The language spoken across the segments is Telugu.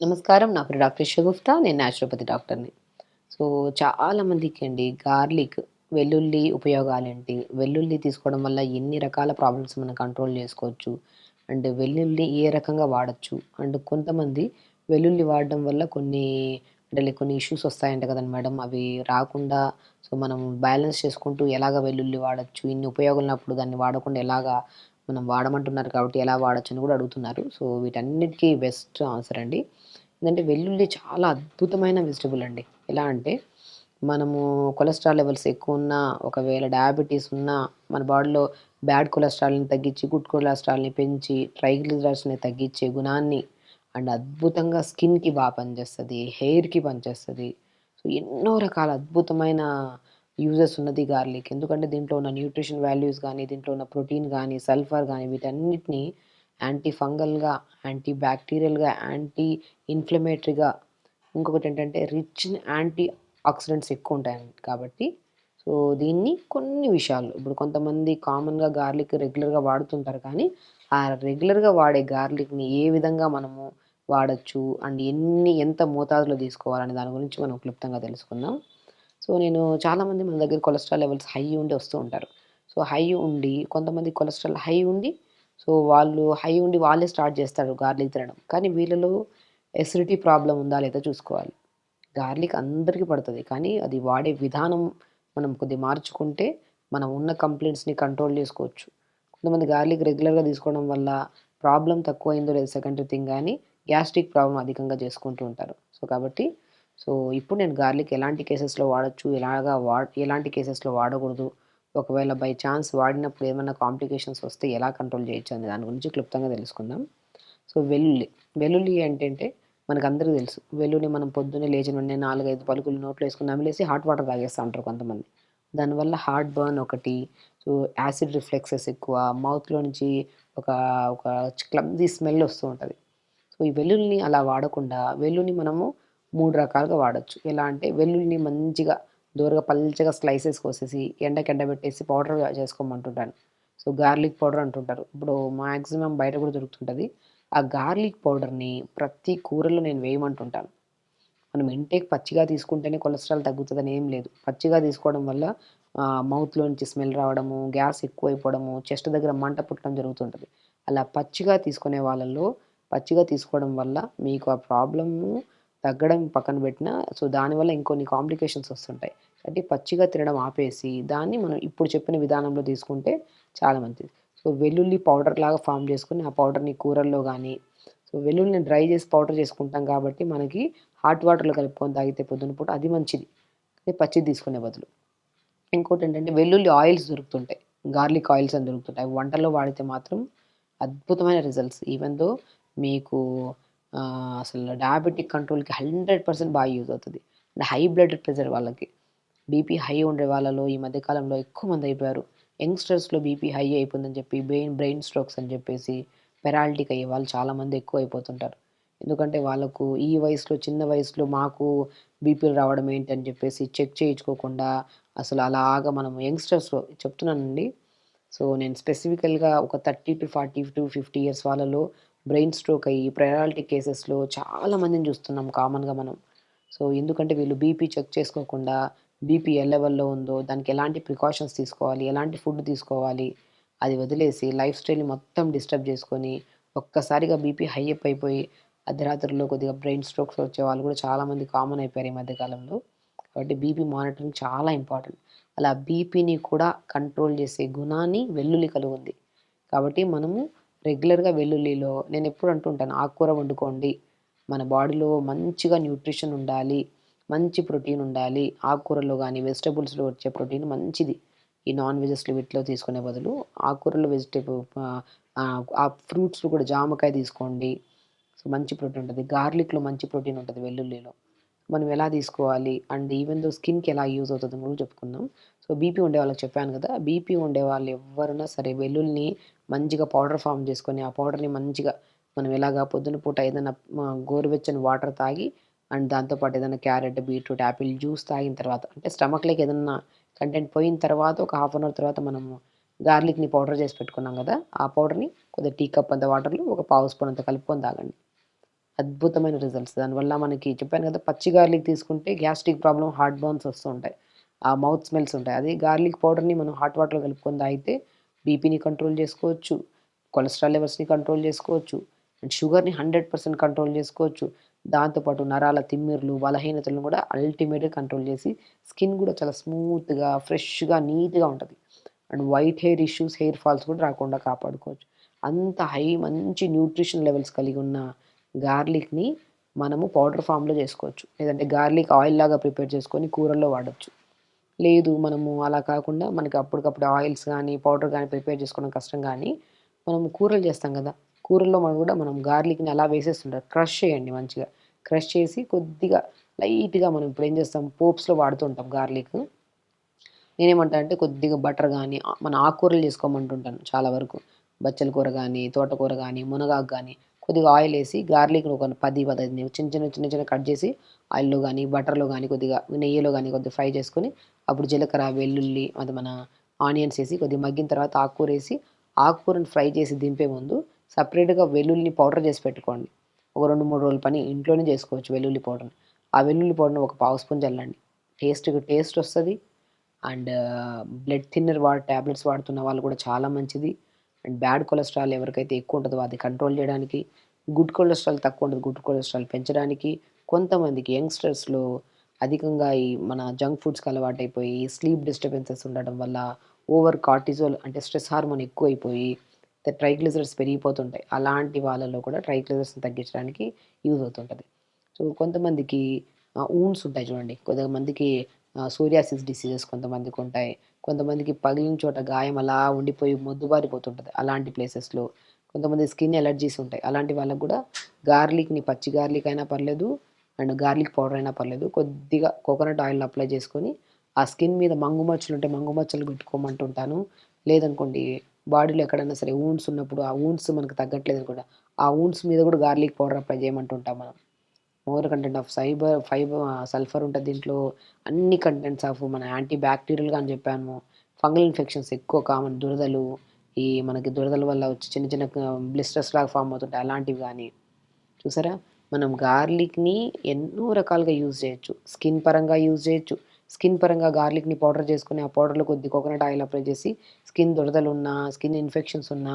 నమస్కారం. నా పేరు డాక్టర్ షగుఫ్తా. నేను న్యాచురోపతి డాక్టర్‌ని. సో, చాలా అండి గార్లిక్, వెల్లుల్లి ఉపయోగాలేంటి? వెల్లుల్లి తీసుకోవడం వల్ల ఎన్ని రకాల ప్రాబ్లమ్స్ మనం కంట్రోల్ చేసుకోవచ్చు? అండ్ వెల్లుల్లి ఏ రకంగా వాడొచ్చు? అండ్ కొంతమంది వెల్లుల్లి వాడడం వల్ల కొన్ని అంటే కొన్ని ఇష్యూస్ వస్తాయంట కదండీ మేడం! అవి రాకుండా సో, మనం బ్యాలెన్స్ చేసుకుంటూ ఎలాగా వెల్లుల్లి వాడొచ్చు? ఇన్ని ఉపయోగాలున్నప్పుడు దాన్ని వాడకుండా ఎలాగా మనం వాడమంటున్నారు కాబట్టి ఎలా వాడొచ్చు అని కూడా అడుగుతున్నారు. సో, వీటన్నిటికీ బెస్ట్ ఆన్సర్ అండి. ఎందుకంటే వెల్లుల్లి చాలా అద్భుతమైన వెజిటబుల్ అండి. ఎలా అంటే మనము కొలెస్ట్రాల్ లెవెల్స్ ఎక్కువ ఉన్నా ఒకవేళ డయాబెటీస్ ఉన్నా, మన బాడీలో బ్యాడ్ కొలెస్ట్రాల్‌ని తగ్గించి, గుడ్ కొలెస్ట్రాల్‌ని పెంచి, ట్రైగ్లిజరైడ్స్‌ని తగ్గించే గుణాన్ని అండ్ అద్భుతంగా స్కిన్‌కి బాగా పనిచేస్తుంది హెయిర్‌కి పనిచేస్తుంది సో, ఎన్నో రకాల అద్భుతమైన యూజెస్ ఉన్నది గార్లిక్. ఎందుకంటే దీంట్లో ఉన్న న్యూట్రిషన్ వాల్యూస్ కానీ దీంట్లో ఉన్న ప్రోటీన్ కానీ సల్ఫర్ కానీ వీటన్నిటిని యాంటీ ఫంగల్‌గా, యాంటీ బ్యాక్టీరియల్‌గా, యాంటీ ఇన్‌ఫ్లమేటరీగా ఇంకొకటేంటంటే రిచ్ యాంటీ ఆక్సిడెంట్స్ ఎక్కువ ఉంటాయి కాబట్టి సో, దీన్ని కొన్ని విషయాలు ఇప్పుడు కొంతమంది కామన్‌గా గార్లిక్ రెగ్యులర్‌గా వాడుతుంటారు కానీ, ఆ రెగ్యులర్‌గా వాడే గార్లిక్‌ని ఏ విధంగా మనము వాడచ్చు అండ్ ఎన్ని ఎంత మోతాదులో తీసుకోవాలనే దాని గురించి మనం క్లుప్తంగా తెలుసుకుందాం. సో, నేను చాలామంది మన దగ్గర కొలెస్ట్రాల్ లెవెల్స్ హై ఉండి వస్తూ ఉంటారు. సో, హై ఉండి కొంతమంది కొలెస్ట్రాల్ హై ఉండి సో, వాళ్ళు హై ఉండి వాళ్ళే స్టార్ట్ చేస్తారు గార్లిక్ తినడం. కానీ వీళ్ళలో ఎసిడిటీ ప్రాబ్లం ఉందా లేదా చూసుకోవాలి. గార్లిక్ అందరికి పడుతుంది కానీ అది వాడే విధానం మనం కొద్దిగా మార్చుకుంటే మనం ఉన్న కంప్లైంట్స్ని కంట్రోల్ చేసుకోవచ్చు. కొంతమంది గార్లిక్ రెగ్యులర్‌గా తీసుకోవడం వల్ల ప్రాబ్లం తక్కువైందో లేదు సెకండరీ థింగ్ కానీ గ్యాస్ట్రిక్ ప్రాబ్లమ్ అధికంగా చేసుకుంటూ ఉంటారు. సో, కాబట్టి సో, ఇప్పుడు నేను గార్లిక్ ఎలాంటి కేసెస్‌లో వాడొచ్చు? ఎలాగా వా ఎలాంటి కేసెస్‌లో వాడకూడదు? ఒకవేళ బై ఛాన్స్ వాడినప్పుడు ఏమైనా కాంప్లికేషన్స్ వస్తే ఎలా కంట్రోల్ చేయొచ్చు? అనే దాని గురించి క్లుప్తంగా తెలుసుకుందాం. సో, వెల్లుల్లి. వెల్లుల్లి ఏంటంటే మనకు అందరికీ తెలుసు. వెల్లుల్లి మనం పొద్దున్నే లేచిన వెంటనే 4, 5 పలుకులు నోట్లో వేసుకుని నమిలేసి హాట్ వాటర్ తాగేస్తా ఉంటారు కొంతమంది. దానివల్ల హార్ట్ బర్న్ ఒకటి, సో, యాసిడ్ రిఫ్లెక్సెస్ ఎక్కువ, మౌత్‌లో నుంచి ఒక ఒక క్లబ్జీ స్మెల్ వస్తూ ఉంటుంది సో, ఈ వెల్లుల్లిని అలా వాడకుండా వెల్లుని మనము మూడు రకాలుగా వాడొచ్చు. ఎలా అంటే వెల్లుల్లిని మంచిగా దోరగా పల్చగా స్లైసెస్ కోసేసి ఎండకి ఎండబెట్టేసి పౌడర్ చేసుకోమంటుంటాను. సో, గార్లిక్ పౌడర్ అంటుంటారు. ఇప్పుడు మాక్సిమం బయట కూడా దొరుకుతుంటుంది ఆ గార్లిక్ పౌడర్‌ని ప్రతి కూరలో నేను వేయమంటుంటాను. మనం ఇంటేక్ పచ్చిగా తీసుకుంటేనే కొలెస్ట్రాల్ తగ్గుతుందని ఏం లేదు. పచ్చిగా తీసుకోవడం వల్ల మౌత్‌లో నుంచి స్మెల్ రావడము, గ్యాస్ ఎక్కువైపోవడము, చెస్ట్ దగ్గర మంట పుట్టడం జరుగుతుంటుంది అలా పచ్చిగా తీసుకునే వాళ్ళలో పచ్చిగా తీసుకోవడం వల్ల మీకు ఆ ప్రాబ్లము తగ్గడం పక్కన పెట్టినా సో, దానివల్ల ఇంకొన్ని కాంప్లికేషన్స్ వస్తుంటాయి. కాబట్టి పచ్చిగా తినడం ఆపేసి దాన్ని మనం ఇప్పుడు చెప్పిన విధానంలో తీసుకుంటే చాలా మంచిది. సో, వెల్లుల్లి పౌడర్ లాగా ఫార్మ్ చేసుకుని ఆ పౌడర్‌ని కూరల్లో కానీ సో, వెల్లుల్లిని డ్రై చేసి పౌడర్ చేసుకుంటాం కాబట్టి మనకి హాట్ వాటర్‌లో కలుపుకొని తాగితే పొద్దున పూట అది మంచిది. అదే పచ్చిది తీసుకునే బదులు. ఇంకోటేంటంటే వెల్లుల్లి ఆయిల్స్ దొరుకుతుంటాయి. గార్లిక్ ఆయిల్స్ అని దొరుకుతుంటాయి. వంటలో వంటల్లో వాడితే మాత్రం అద్భుతమైన రిజల్ట్స్. ఈవెన్ దో మీకు అసలు డయాబెటిక్ కంట్రోల్‌కి 100% బాగా యూజ్ అవుతుంది అండ్ హై బ్లడ్ ప్రెషర్ వాళ్ళకి. బీపీ హై ఉండే వాళ్ళలో ఈ మధ్యకాలంలో ఎక్కువ మంది అయిపోయారు. యంగ్‌స్టర్స్‌లో బీపీ హై అయిపోయిందని చెప్పి బ్రెయిన్ బ్రెయిన్ స్ట్రోక్స్ అని చెప్పేసి పెరాలిటిక్ అయ్యే వాళ్ళు చాలామంది ఎక్కువ అయిపోతుంటారు ఎందుకంటే వాళ్ళకు ఈ వయసులో చిన్న వయసులో మాకు బీపీలు రావడం ఏంటి అని చెప్పేసి చెక్ చేయించుకోకుండా అసలు అలాగా మనం యంగ్‌స్టర్స్‌లో చెప్తున్నానండి. సో, నేను స్పెసిఫికల్‌గా ఒక 30-40-50 ఇయర్స్ వాళ్ళలో బ్రెయిన్ స్ట్రోక్ అయ్యి ప్రయారిటీ కేసెస్‌లో చాలామందిని చూస్తున్నాం కామన్‌గా మనం. సో, ఎందుకంటే వీళ్ళు బీపీ చెక్ చేసుకోకుండా బీపీ ఏ లెవెల్‌లో ఉందో, దానికి ఎలాంటి ప్రికాషన్స్ తీసుకోవాలి, ఎలాంటి ఫుడ్ తీసుకోవాలి, అది వదిలేసి లైఫ్ స్టైల్‌ని మొత్తం డిస్టర్బ్ చేసుకొని ఒక్కసారిగా బీపీ హై అప్ అయిపోయి అర్ధరాత్రుల్లో కొద్దిగా బ్రెయిన్ స్ట్రోక్స్ వచ్చే వాళ్ళు కూడా చాలామంది కామన్ అయిపోయారు ఈ మధ్యకాలంలో కాబట్టి బీపీ మానిటరింగ్ చాలా ఇంపార్టెంట్. అలా బీపీని కూడా కంట్రోల్ చేసే గుణాన్ని వెల్లుల్లి కలుగుంది కాబట్టి మనము రెగ్యులర్‌గా వెల్లుల్లిలో నేను ఎప్పుడు అంటుంటాను ఆకుకూర వండుకోండి. మన బాడీలో మంచిగా న్యూట్రిషన్ ఉండాలి. మంచి ప్రోటీన్ ఉండాలి. ఆకుకూరలో కానీ వెజిటబుల్స్‌లో వచ్చే ప్రోటీన్ మంచిది. ఈ నాన్ వెజెస్‌లో వీటిలో తీసుకునే బదులు ఆకుకూరలు వెజిటేబుల్ ఆ ఫ్రూట్స్‌లో కూడా జామకాయ తీసుకోండి. సో, మంచి ప్రోటీన్ ఉంటుంది గార్లిక్‌లో మంచి ప్రోటీన్ ఉంటుంది వెల్లుల్లిలో. మనం ఎలా తీసుకోవాలి అండ్ ఈవెన్ దో స్కిన్‌కి ఎలా యూజ్ అవుతుందో కూడా చెప్పుకుందాం. సో, బీపీ ఉండే వాళ్ళకి చెప్పాను కదా! బీపీ ఉండే వాళ్ళు ఎవరైనా సరే వెల్లుల్ని మంచిగా పౌడర్ ఫార్మ్ చేసుకొని, ఆ పౌడర్‌ని మంచిగా మనం ఎలాగా పొద్దున పూట ఏదైనా గోరువెచ్చని వాటర్ తాగి అండ్ దాంతోపాటు ఏదైనా క్యారెట్, బీట్రూట్, యాపిల్ జ్యూస్ తాగిన తర్వాత అంటే స్టమక్‌లోకి ఏదైనా కంటెంట్ పోయిన తర్వాత ఒక హాఫ్ అన్ అవర్ తర్వాత మనము గార్లిక్ని పౌడర్ చేసి పెట్టుకున్నాం కదా ఆ పౌడర్ని కొద్దిగా టీ కప్ అంత వాటర్లో ఒక పావు స్పూన్ అంత కలుపుకొని తాగండి అద్భుతమైన రిజల్ట్స్ దానివల్ల మనకి చెప్పాను కదా పచ్చి గార్లిక్ తీసుకుంటే గ్యాస్ట్రిక్ ప్రాబ్లం హార్ట్ బర్న్స్ వస్తూ ఉంటాయి ఆ మౌత్ స్మెల్స్ ఉంటాయి. అదే గార్లిక్ పౌడర్ని మనం హాట్ వాటర్లో కలుపుకొని తాగితే బీపీని కంట్రోల్ చేసుకోవచ్చు. కొలెస్ట్రాల్ లెవెల్స్ని కంట్రోల్ చేసుకోవచ్చు. అండ్ షుగర్ని హండ్రెడ్ పర్సెంట్ కంట్రోల్ చేసుకోవచ్చు. దాంతోపాటు నరాల తిమ్మిర్లు బలహీనతలను కూడా అల్టిమేట్గా కంట్రోల్ చేసి స్కిన్ కూడా చాలా స్మూత్గా ఫ్రెష్గా నీట్గా ఉంటుంది. And white hair issues hair falls కూడా రాకుండా కాపాడుకోవచ్చు. అంత హై మంచి న్యూట్రిషన్ లెవెల్స్ కలిగి ఉన్న గార్లిక్ని మనము పౌడర్ ఫామ్లో చేసుకోవచ్చు. లేదంటే గార్లిక్ ఆయిల్ లాగా ప్రిపేర్ చేసుకొని కూరల్లో వాడచ్చు. లేదు మనము అలా కాకుండా మనకి అప్పటికప్పుడు ఆయిల్స్ కానీ పౌడర్ కానీ ప్రిపేర్ చేసుకోవడం కష్టం కానీ మనం కూరలు చేస్తాం కదా. కూరల్లో మనం కూడా మనం గార్లిక్ని అలా వేసేస్తుంటారు క్రష్ చేయండి మంచిగా. క్రష్ చేసి కొద్దిగా లైట్గా మనం ఇప్పుడు ఏం చేస్తాం? పోప్స్లో వాడుతుంటాం గార్లిక్. నేనేమంటా అంటే కొద్దిగా బటర్ కానీ మన ఆకుకూరలు చేసుకోమంటుంటాను చాలా వరకు. బచ్చల కూర కానీ తోటకూర కానీ మునగాకు కానీ కొద్దిగా ఆయిల్ వేసి గార్లిక్ ఒక పది పదహైదు చిన్న చిన్న చిన్న చిన్న కట్ చేసి ఆయిల్లో కానీ బటర్లో కానీ కొద్దిగా నెయ్యిలో కానీ కొద్దిగా ఫ్రై చేసుకొని అప్పుడు జీలకర్ర వెల్లుల్లి అది మన ఆనియన్స్ వేసి కొద్దిగా మగ్గిన తర్వాత ఆకుకూర వేసి ఆకుకూరని ఫ్రై చేసి దింపే ముందు సపరేట్గా వెల్లుల్లిని పౌడర్ చేసి పెట్టుకోండి. ఒక రెండు మూడు రోజుల పని ఇంట్లోనే చేసుకోవచ్చు వెల్లుల్లి పౌడర్ని. ఆ వెల్లుల్లి పౌడర్ని ఒక పావు స్పూన్ చల్లండి. టేస్ట్కి టేస్ట్ వస్తుంది. అండ్ బ్లడ్ థిన్నర్ వాడు ట్యాబ్లెట్స్ వాడుతున్న వాళ్ళు కూడా చాలా మంచిది. అండ్ బ్యాడ్ కొలెస్ట్రాల్ ఎవరికైతే ఎక్కువ ఉంటుందో అది కంట్రోల్ చేయడానికి గుడ్ కొలెస్ట్రాల్ తక్కువ ఉంటుంది గుడ్ కొలెస్ట్రాల్ పెంచడానికి కొంతమందికి యంగ్స్టర్స్లో అధికంగా ఈ మన జంక్ ఫుడ్స్కి అలవాటైపోయి స్లీప్ డిస్టర్బెన్సెస్ ఉండడం వల్ల ఓవర్ కార్టిజోల్ అంటే స్ట్రెస్ హార్మోన్ ఎక్కువైపోయి ట్రైగ్లిజర్స్ పెరిగిపోతుంటాయి. అలాంటి వాళ్ళలో కూడా ట్రైగ్లిజర్స్ని తగ్గించడానికి యూజ్ అవుతుంటుంది. సో కొంతమందికి ఊన్స్ ఉంటాయి చూడండి. కొంతమందికి సోరియాసిస్ డిసీజెస్ కొంతమందికి ఉంటాయి. కొంతమందికి పగిలిన చోట గాయం అలా ఉండిపోయి మొద్దుబారిపోతుంటుంది అలాంటి ప్లేసెస్లో. కొంతమంది స్కిన్ ఎలర్జీస్ ఉంటాయి. అలాంటి వాళ్ళకు కూడా గార్లిక్ని పచ్చి గార్లిక్ అయినా పర్లేదు అండ్ గార్లిక్ పౌడర్ అయినా పర్లేదు. కొద్దిగా కోకోనట్ ఆయిల్ అప్లై చేసుకొని ఆ స్కిన్ మీద మంగు మచ్చలు ఉంటే మంగు మచ్చలు పెట్టుకోమంటుంటాను. లేదనుకోండి బాడీలో ఎక్కడైనా సరే ఊన్స్ ఉన్నప్పుడు ఆ ఊన్స్ మనకు తగ్గట్లేదు అనుకుంటా ఆ ఊన్స్ మీద కూడా గార్లిక్ పౌడర్ అప్లై చేయమంటుంటాం మనం. More content of cyber fibre sulphur ఉంటుంది దీంట్లో అన్ని కంటెంట్స్ ఆఫ్ మన యాంటీ బ్యాక్టీరియల్గా అని చెప్పాను. ఫంగల్ ఇన్ఫెక్షన్స్ ఎక్కువ కామన్ దురదలు ఈ మనకి దురదల వల్ల వచ్చి చిన్న చిన్న బ్లిస్టర్స్ లాగా ఫామ్ అవుతుంటాయి. అలాంటివి కానీ చూసారా? మనం గార్లిక్ని ఎన్నో రకాలుగా యూజ్ చేయొచ్చు. స్కిన్ పరంగా యూజ్ చేయొచ్చు. స్కిన్ పరంగా గార్లిక్ని పౌడర్ చేసుకుని ఆ పౌడర్లో కొద్ది కోకోనట్ ఆయిల్ అప్లై చేసి స్కిన్ దొడదలు ఉన్నా స్కిన్ ఇన్ఫెక్షన్స్ ఉన్నా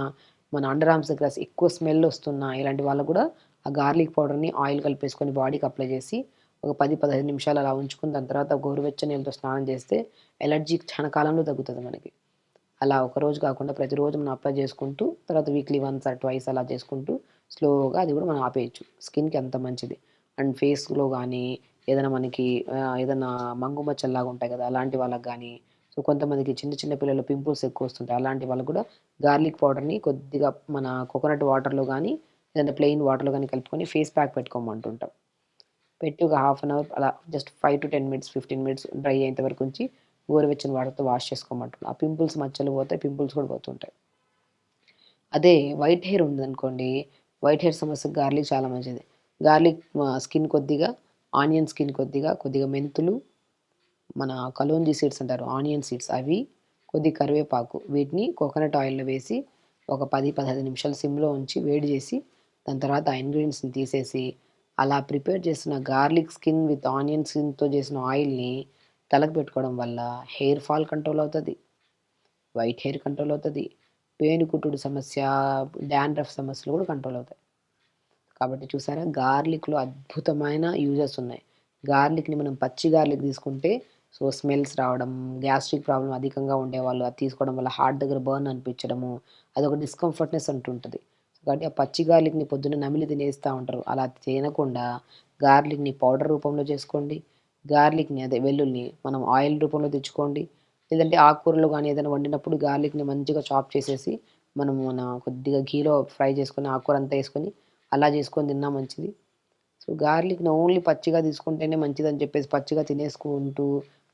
మన అండర్ ఆర్మ్స్ దగ్గర ఎక్కువ స్మెల్ వస్తున్నా ఇలాంటి వాళ్ళు కూడా ఆ గార్లిక్ పౌడర్ని ఆయిల్ కలిపేసుకొని బాడీకి అప్లై చేసి ఒక పది పదహైదు నిమిషాలు అలా ఉంచుకుని దాని తర్వాత గోరువెచ్చని నీళ్ళతో స్నానం చేస్తే ఎలర్జీ చాలా కాలంలో తగ్గుతుంది మనకి. అలా ఒక రోజు కాకుండా ప్రతిరోజు మనం అప్లై చేసుకుంటూ తర్వాత వీక్లీ వన్స్ ఆర్ ట్వైస్ అలా చేసుకుంటూ స్లోగా అది కూడా మనం ఆపేయచ్చు. స్కిన్కి అంత మంచిది. అండ్ ఫేస్లో కానీ ఏదైనా మనకి ఏదైనా మంగు మచ్చల్లాగా ఉంటాయి కదా అలాంటి వాళ్ళకి కానీ సో కొంతమందికి చిన్న చిన్న పిల్లలు పింపుల్స్ ఎక్కువ వస్తుంటాయి. అలాంటి వాళ్ళకి కూడా గార్లిక్ పౌడర్ని కొద్దిగా మన కోకోనట్ వాటర్లో కానీ లేదంటే ప్లెయిన్ వాటర్లో కానీ కలుపుకొని ఫేస్ ప్యాక్ పెట్టుకోమంటుంటాం. పెట్టి ఒక హాఫ్ అన్ అవర్ అలా just five to ten minutes fifteen minutes dry అయ్యేంత వరకు ఉంచి గోరువెచ్చని వాటర్తో వాష్ చేసుకోమంటున్నాం ఆ పింపుల్స్ మచ్చలు పోతాయి పింపుల్స్ కూడా పోతుంటాయి. అదే వైట్ హెయిర్ ఉందనుకోండి వైట్ హెయిర్ సమస్యకు గార్లిక్ చాలా మంచిది. గార్లిక్ స్కిన్ కొద్దిగా ఆనియన్ స్కిన్ కొద్దిగా కొద్దిగా మెంతులు మన కలోంజీ సీడ్స్ అంటారు ఆనియన్ సీడ్స్ అవి కొద్ది కరివేపాకు వీటిని కోకోనట్ ఆయిల్లో వేసి ఒక పది పదహైదు నిమిషాలు సిమ్లో ఉంచి వేడి చేసి దాని తర్వాత ఆ ఇంగ్రీడియంట్స్ని తీసేసి అలా ప్రిపేర్ చేసిన గార్లిక్ స్కిన్ విత్ ఆనియన్ స్కిన్తో చేసిన ఆయిల్ని తలకు పెట్టుకోవడం వల్ల హెయిర్ ఫాల్ కంట్రోల్ అవుతుంది. వైట్ హెయిర్ కంట్రోల్ అవుతుంది. పేనుకుట్టుడు సమస్య డాండ్రఫ్ సమస్యలు కూడా కంట్రోల్ అవుతాయి. కాబట్టి చూసారా గార్లిక్లో అద్భుతమైన యూజెస్ ఉన్నాయి. గార్లిక్ని మనం పచ్చి గార్లిక్ తీసుకుంటే సో స్మెల్స్ రావడం గ్యాస్ట్రిక్ ప్రాబ్లం అధికంగా ఉండేవాళ్ళు అది తీసుకోవడం వల్ల హార్ట్ దగ్గర బర్న్ అనిపించడము అదొక డిస్కంఫర్ట్నెస్ అంటుంటుంది. కాబట్టి ఆ పచ్చి గార్లిక్ని పొద్దున్న నమిలి తినేస్తూ ఉంటారు. అలా తినకుండా గార్లిక్ని పౌడర్ రూపంలో చేసుకోండి. గార్లిక్ని అదే వెల్లుల్ని మనం ఆయిల్ రూపంలో తెచ్చుకోండి. లేదంటే ఆకుకూరలు కానీ ఏదైనా వండినప్పుడు గార్లిక్ని మంచిగా చాప్ చేసేసి మనం మన కొద్దిగా ఘీలో ఫ్రై చేసుకొని ఆకుకూర అంతా వేసుకొని అలా చేసుకొని తిన్నా మంచిది. సో గార్లిక్ని ఓన్లీ పచ్చిగా తీసుకుంటేనే మంచిదని చెప్పేసి పచ్చిగా తినేసుకుంటూ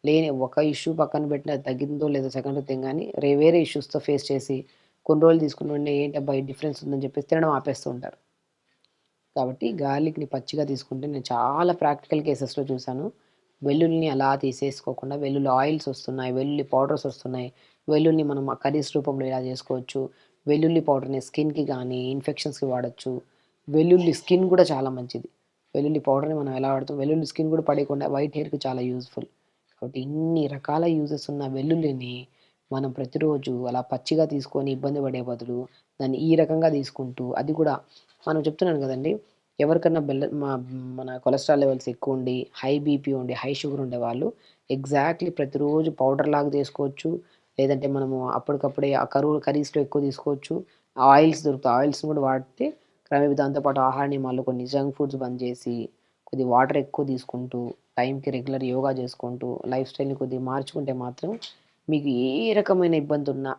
లేని ఒక ఇష్యూ పక్కన పెట్టిన తగ్గిందో లేదో సెకండ్ థింగ్ కానీ రే వేరే ఇష్యూస్తో ఫేస్ చేసి కొన్ని రోజులు తీసుకున్న వెంటనే ఏంటి అబ్బాయి డిఫరెన్స్ ఉందని చెప్పేసి తినడం ఆపేస్తూ ఉంటారు. కాబట్టి గార్లిక్ని పచ్చిగా తీసుకుంటే నేను చాలా ప్రాక్టికల్ కేసెస్లో చూశాను. వెల్లుల్లిని అలా తీసేసుకోకుండా వెల్లుల్లి ఆయిల్స్ వస్తున్నాయి వెల్లుల్లి పౌడర్స్ వస్తున్నాయి. వెల్లుల్లిని మనం కర్రీస్ రూపంలో ఇలా చేసుకోవచ్చు. వెల్లుల్లి పౌడర్ని స్కిన్కి కానీ ఇన్ఫెక్షన్స్కి వాడచ్చు. వెల్లుల్లి స్కిన్ కూడా చాలా మంచిది. వెల్లుల్లి పౌడర్ని మనం ఎలా వాడుతాం? వెల్లుల్లి స్కిన్ కూడా పడకుండా వైట్ హెయిర్కి చాలా యూజ్ఫుల్. కాబట్టి ఇన్ని రకాల యూజెస్ ఉన్న వెల్లుల్లిని మనం ప్రతిరోజు అలా పచ్చిగా తీసుకొని ఇబ్బంది పడే బదులు దాన్ని ఈ రకంగా తీసుకుంటూ అది కూడా మనం చెప్తున్నాను కదండి. ఎవరికన్నా బెల్ల మన కొలెస్ట్రాల్ లెవెల్స్ ఎక్కువ ఉండి హై బీపీ ఉండి హై షుగర్ ఉండే వాళ్ళు ఎగ్జాక్ట్లీ ప్రతిరోజు పౌడర్ లాగా చేసుకోవచ్చు. లేదంటే మనము అప్పటికప్పుడే ఆ కరువు కర్రీస్లో ఎక్కువ తీసుకోవచ్చు. ఆయిల్స్ దొరుకుతాయి. ఆయిల్స్ని కూడా వాడితే క్రమేపీ దాంతోపాటు ఆహార నియమాలు కొన్ని జంక్ ఫుడ్స్ బంద్ చేసి కొద్ది వాటర్ ఎక్కువ తీసుకుంటూ టైంకి రెగ్యులర్ యోగా చేసుకుంటూ లైఫ్ స్టైల్ని కొద్దిగా మార్చుకుంటే మాత్రం మీకు ఏ రకమైన ఇబ్బంది ఉన్నా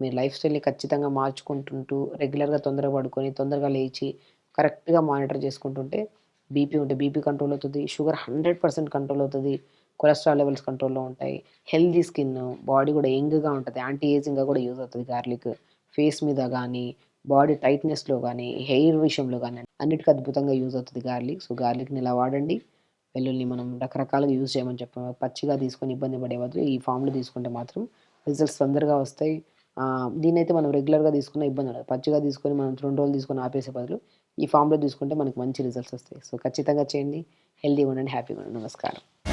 మీరు లైఫ్ స్టైల్ని ఖచ్చితంగా మార్చుకుంటుంటూ రెగ్యులర్గా తొందరగా పడుకొని తొందరగా లేచి కరెక్ట్గా మానిటర్ చేసుకుంటుంటే బీపీ ఉంటే బీపీ కంట్రోల్ అవుతుంది షుగర్ హండ్రెడ్ పర్సెంట్ కంట్రోల్ అవుతుంది కొలెస్ట్రాల్ లెవెల్స్ కంట్రోల్లో ఉంటాయి హెల్దీ స్కిన్ బాడీ కూడా యంగ్గా ఉంటుంది యాంటీ ఏజింగ్గా కూడా యూజ్ అవుతుంది గార్లిక్ ఫేస్ మీద కానీ బాడీ టైట్నెస్లో కానీ హెయిర్ విషయంలో కానీ అన్నిటికీ అద్భుతంగా యూజ్ అవుతుంది గార్లిక్. సో గార్లిక్ని ఇలా వాడండి. వెల్లుల్ని మనం రకరకాలుగా యూజ్ చేయమని చెప్పాము పచ్చిగా తీసుకొని ఇబ్బంది పడే బదులు ఈ ఫామ్లో తీసుకుంటే మాత్రం రిజల్ట్స్ తొందరగా వస్తాయి. దీనైతే మనం రెగ్యులర్గా తీసుకున్న ఇబ్బంది ఉండదు. పచ్చిగా తీసుకొని మనం రెండు రోజులు తీసుకొని ఆపేసే బదులు ఈ ఫామ్లో తీసుకుంటే మనకు మంచి రిజల్ట్స్ వస్తాయి. సో ఖచ్చితంగా చేయండి. హెల్తీగా ఉండండి హ్యాపీగా ఉండండి. నమస్కారం.